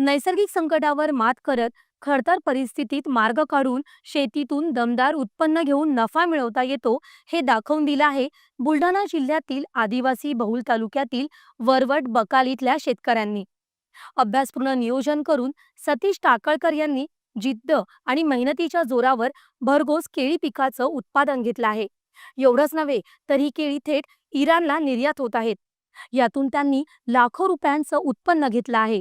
नैसर्गिक संकटावर मात करत खडतर परिस्थितीत मार्ग काढून शेतीतून दमदार उत्पन्न घेऊन नफा मिळवता येतो हे दाखवून दिलं आहे बुलढाणा जिल्ह्यातील आदिवासी बहुल तालुक्यातील वरवट बकाल इथल्या शेतकऱ्यांनी. अभ्यासपूर्ण नियोजन करून सतीश टाकळकर यांनी जिद्द आणि मेहनतीच्या जोरावर भरघोस केळी पिकाचं उत्पादन घेतलं आहे. एवढंच नव्हे तर ही केळी थेट इराणला निर्यात होत आहेत. यातून त्यांनी लाखो रुपयांचं उत्पन्न घेतलं आहे.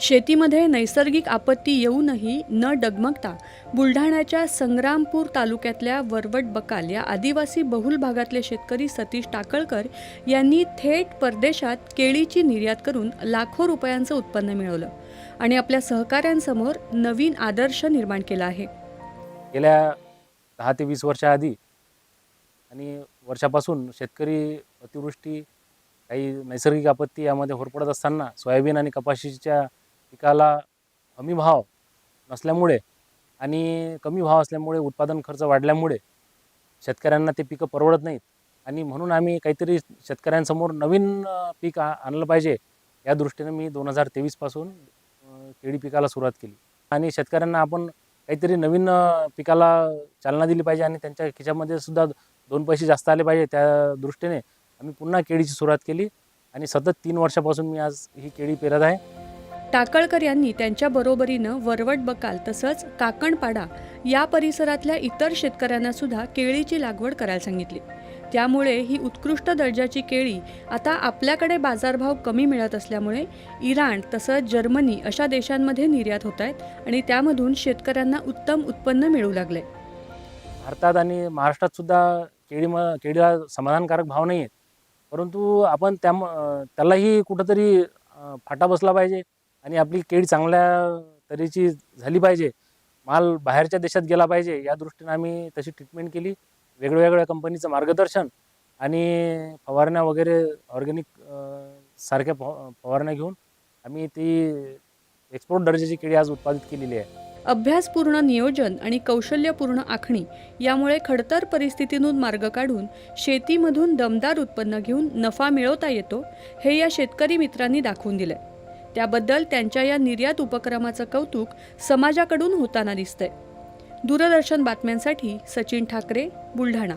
शेतीमध्ये नैसर्गिक आपत्ती येऊनही न डगमगता बुलढाण्याच्या संग्रामपूर तालुक्यातल्या वरवट बकाल या आदिवासी बहुल भागातले शेतकरी सतीश टाकळकर यांनी थेट परदेशात केळीची निर्यात करून लाखो रुपयांचं उत्पन्न मिळवलं आणि आपल्या सहकाऱ्यांसमोर नवीन आदर्श निर्माण केला आहे. गेल्या दहा ते वीस वर्षाआधी आणि वर्षापासून शेतकरी अतिवृष्टी काही नैसर्गिक आपत्ती यामध्ये होरपडत असताना सोयाबीन आणि कपाशीच्या पिकाला हमी भाव नसल्यामुळे आणि कमी भाव असल्यामुळे उत्पादन खर्च वाढल्यामुळे शेतकऱ्यांना ते पिकं परवडत नाहीत. आणि म्हणून आम्ही काहीतरी शेतकऱ्यांसमोर नवीन पीक आ- आणलं पाहिजे या दृष्टीने मी दोन हजार तेवीसपासून केळी पिकाला सुरुवात केली. आणि शेतकऱ्यांना आपण काहीतरी नवीन पिकाला चालना दिली पाहिजे आणि त्यांच्या खिशामध्ये सुद्धा दोन पैसे जास्त आले पाहिजे त्या दृष्टीने आम्ही पुन्हा केळीची सुरुवात केली. आणि सतत तीन वर्षापासून मी आज ही केळी पेरत आहे. टाकळकर यांनी त्यांच्या बरोबरीनं वरवट बकाल तसंच काकणपाडा या परिसरातल्या इतर शेतकऱ्यांना सुद्धा केळीची लागवड करायला सांगितली. त्यामुळे ही उत्कृष्ट दर्जाची केळी आता आपल्याकडे बाजारभाव कमी मिळत असल्यामुळे इराण तसंच जर्मनी अशा देशांमध्ये निर्यात होत आहेत आणि त्यामधून शेतकऱ्यांना उत्तम उत्पन्न मिळू लागले भारतात आणि महाराष्ट्रात सुद्धा केळी केळीला समाधानकारक भाव नाही आहेत परंतु आपण त्या त्यालाही कुठंतरी फाटा बसला पाहिजे. आणि आपली केळी चांगल्या तऱ्हेची झाली पाहिजे. माल बाहेरच्या देशात गेला पाहिजे. या दृष्टीने आम्ही तशी ट्रीटमेंट केली. वेगवेगळ्या कंपनीचं मार्गदर्शन आणि फवारण्या वगैरे ऑर्गॅनिक सारख्या फव फवारण्या घेऊन आम्ही ती एक्सपोर्ट दर्जाची केळी आज उत्पादित केलेली आहे. अभ्यासपूर्ण नियोजन आणि कौशल्यपूर्ण आखणी यामुळे खडतर परिस्थितीतून मार्ग काढून शेतीमधून दमदार उत्पन्न घेऊन नफा मिळवता येतो हे या शेतकरी मित्रांनी दाखवून दिलंय. त्याबद्दल त्यांच्या या निर्यात उपक्रमाचं कौतुक समाजाकडून होताना दिसतंय. दूरदर्शन बातम्यांसाठी सचिन ठाकरे बुलढाणा.